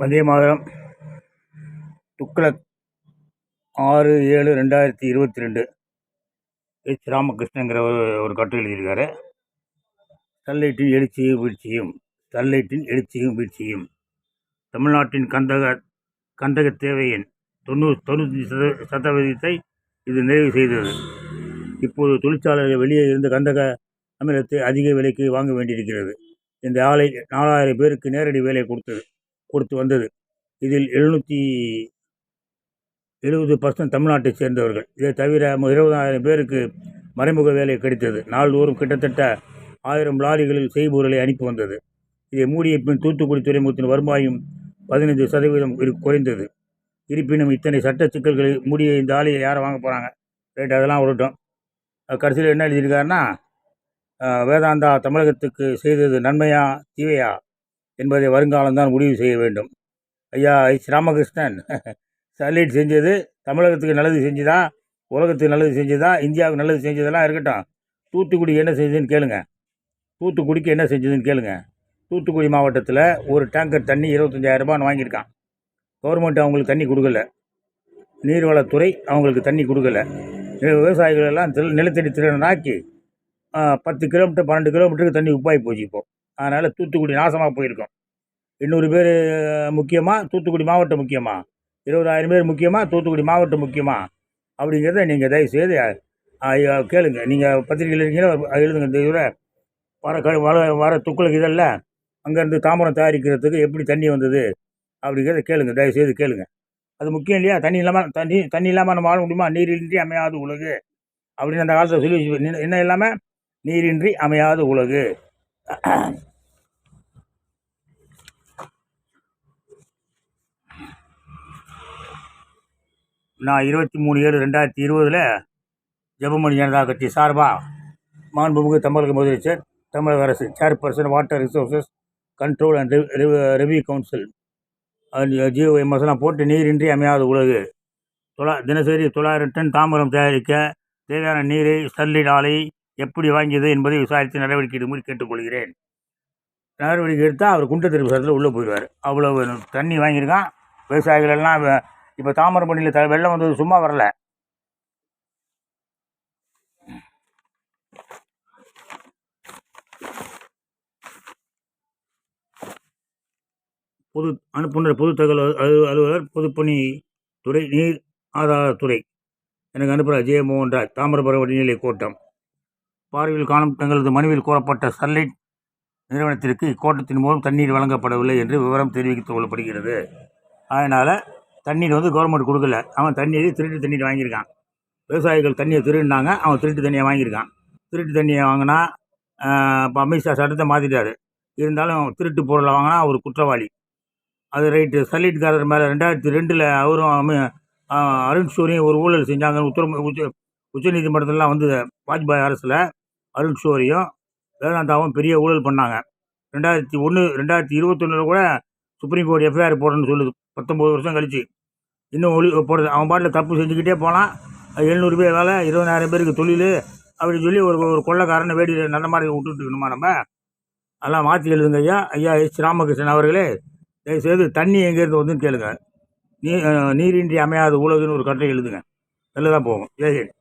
வந்தே மாதரம். துக்ளக் ஆறு ஏழு ரெண்டாயிரத்தி இருபத்தி ரெண்டு. எச் ராமகிருஷ்ணங்கிற ஒரு ஒரு கட்டு எழுதியிருக்காரு. ஸ்டர்லைட்டின் எழுச்சியும் வீழ்ச்சியும் ஸ்டர்லைட்டின் எழுச்சியும் வீழ்ச்சியும் தமிழ்நாட்டின் கந்தக கந்தக தேவையின் தொண்ணூறு தொண்ணூற்றி சத சதவீதத்தை இது நிறைவு செய்தது. இப்போது தொழிற்சாலைகள் வெளியே இருந்து கந்தக அமிலத்தை அதிக விலைக்கு வாங்க வேண்டியிருக்கிறது. இந்த ஆலை நாலாயிரம் பேருக்கு நேரடி வேலை கொடுத்தது. கொடுத்து வந்தது. இதில் எழுநூற்றி எழுபது பர்சன்ட் தமிழ்நாட்டை சேர்ந்தவர்கள். இதை தவிர இருபதாயிரம் பேருக்கு மறைமுக வேலை கிடைத்தது. நாள்தோறும் கிட்டத்தட்ட ஆயிரம் லாரிகளில் செய்பொருளை அனுப்பி வந்தது. இதை மூடிய பின் தூத்துக்குடி துறைமுகத்தின் வருமாயம் பதினைந்து சதவீதம் குறைந்தது. இருப்பினும் இத்தனை சட்ட சிக்கல்களை மூடிய இந்த ஆலையை யாரை வாங்க போகிறாங்க ரேட் அதெல்லாம் விடட்டும் கடைசியில் என்ன எழுதியிருக்காருன்னா வேதாந்தா தமிழகத்துக்கு செய்தது நன்மையா தீவையா? என்பதை வருங்காலம்தான் முடிவு செய்ய வேண்டும். ஐயா எஸ் ராமகிருஷ்ணன். ஸ்டெர்லைட் செஞ்சது தமிழகத்துக்கு நல்லது செஞ்சுதா? உலகத்துக்கு நல்லது செஞ்சுதா? இந்தியாவுக்கு நல்லது செஞ்சதெல்லாம் இருக்கட்டும். தூத்துக்குடி என்ன செஞ்சதுன்னு கேளுங்க. தூத்துக்குடிக்கு என்ன செஞ்சதுன்னு கேளுங்க. தூத்துக்குடி மாவட்டத்தில் ஒரு டேங்கர் தண்ணி இருபத்தஞ்சாயிரரூபான்னு வாங்கியிருக்கான். கவர்மெண்ட் அவங்களுக்கு தண்ணி கொடுக்கல. நீர்வளத்துறை அவங்களுக்கு தண்ணி கொடுக்கல. விவசாயிகள் எல்லாம் நிலத்தடி திறனாக்கி பத்து கிலோமீட்டர் பன்னெண்டு கிலோமீட்டருக்கு தண்ணி உப்பாகி போச்சு இப்போ. அதனால் தூத்துக்குடி நாசமாக போயிருக்கோம். எண்ணூறு பேர் முக்கியமாக தூத்துக்குடி மாவட்டம் முக்கியமாக இருபதாயிரம் பேர் முக்கியமாக தூத்துக்குடி மாவட்டம் முக்கியமாக அப்படிங்கிறத நீங்கள் தயவுசெய்து கேளுங்க. நீங்கள் பத்திரிகையில் இருக்கீங்களா எழுதுங்க. இந்த இதில் வர க வர வர துக்குளுக்கு இதல்ல அங்கேருந்து தாம்பரம் தயாரிக்கிறதுக்கு எப்படி தண்ணி வந்தது அப்படிங்கிறத கேளுங்க. தயவுசெய்து கேளுங்க. அது முக்கியம் இல்லையா? தண்ணி இல்லாமல் தண்ணி தண்ணி இல்லாமல் நம்ம வாழ முடியுமா? நீரின்றி அமையாது உலகு. அப்படின்னு அந்த காலத்தில் சொல்லி என்ன இல்லாமல் நீரின்றி அமையாது உலகு. நான் இருபத்தி மூணு ஏழு ரெண்டாயிரத்தி இருபதில் ஜெபமணி ஜனதா கட்சி சார்பாக மாண்புமிகு தமிழக முதலமைச்சர் தமிழக அரசு chairperson water resources control and review council GO எம்எஸ்லாம் போட்டு நீரின்றி அமையாத உலகு. தொள்ளா தினசரி தொள்ளாயிரம் டன் தாமிரம் தயாரிக்க தேவையான நீரை ஸ்டெர்லைட் ஆலை எப்படி வாங்கியது என்பதை விசாரித்து நடவடிக்கை எடுக்கும்படி கேட்டுக்கொள்கிறேன். நடவடிக்கை எடுத்தால் அவர் குண்ட திருப்பு சரத்தில் உள்ளே போயிடுவார். அவ்வளோ தண்ணி வாங்கியிருக்கான். விவசாயிகள் எல்லாம் இப்போ தாமிரபரணியில் த வெள்ளம் வந்தது சும்மா வரல. பொது அனுப்புனர் பொது தகவல் அலு- அலுவலர் பொதுப்பணி துறை நீர் ஆதாரத்துறை எனக்கு அனுப்புகிறார் ஜெயமோகன் மோகன்ராஜ் தாமிரபரணி வடிநிலை கோட்டம். பார்வையில் காணும் தங்களது மனுவில் கூறப்பட்ட ஸ்டெர்லைட் நிறுவனத்திற்கு இக்கோட்டத்தின் மூலம் தண்ணீர் வழங்கப்படவில்லை என்று விவரம் தெரிவித்துக் கொள்ளப்படுகிறது. அதனால் தண்ணீர் வந்து கவர்மெண்ட் கொடுக்கல. அவன் தண்ணீர் திருட்டு தண்ணீர் வாங்கியிருக்கான். விவசாயிகள் தண்ணியை திருடினாங்க அவன் திருட்டு தண்ணியை வாங்கியிருக்கான். திருட்டு தண்ணியை வாங்கினா இப்போ அமித்ஷா சட்டத்தை மாற்றிட்டார் இருந்தாலும் திருட்டு பொருளை வாங்கினா அவர் குற்றவாளி. அது ரைட்டு ஸ்டெர்லைட்காரர் மேலே ரெண்டாயிரத்தி ரெண்டில் அவரும் அமி- அருண் ஷோரியும் ஒரு ஊழல் செஞ்சாங்க உத்தர உச்ச உச்சநீதிமன்றத்திலலாம் வந்து வாஜ்பாய் அரசில் அருண் ஷோரியும் வேதாந்தாவும் பெரிய ஊழல் பண்ணாங்க. ரெண்டாயிரத்தி ஒன்று ரெண்டாயிரத்தி இருபத்தொன்னில் கூட சுப்ரீம் கோர்ட் எஃப்ஐஆர் போடணும்னு சொல்லுது. பத்தொம்பது வருஷம் கழிச்சு. இன்னும் ஒளி போடுறது அவன் பாட்டில் தப்பு செஞ்சுக்கிட்டே போனால் எழுநூறு பேர் வேலை இருபதாயிரம் பேருக்கு தொழில் அப்படின்னு சொல்லி ஒரு ஒரு கொள்ளைக்காரனை வேடி நல்ல மாதிரி விட்டுட்டு இருக்கணுமா நம்ம? அதெல்லாம் மாற்றி எழுதுங்க ஐயா. ஐயா எஸ் ராமகிருஷ்ணன் அவர்களே தயவுசெய்து தண்ணி எங்கேருந்து வந்துன்னு கேளுங்க. நீ நீரின்றி அமையாத உலகுன்னு ஒரு கட்டுரை எழுதுங்க. நல்லதாக போகும். ஜெய்ஹிந்த்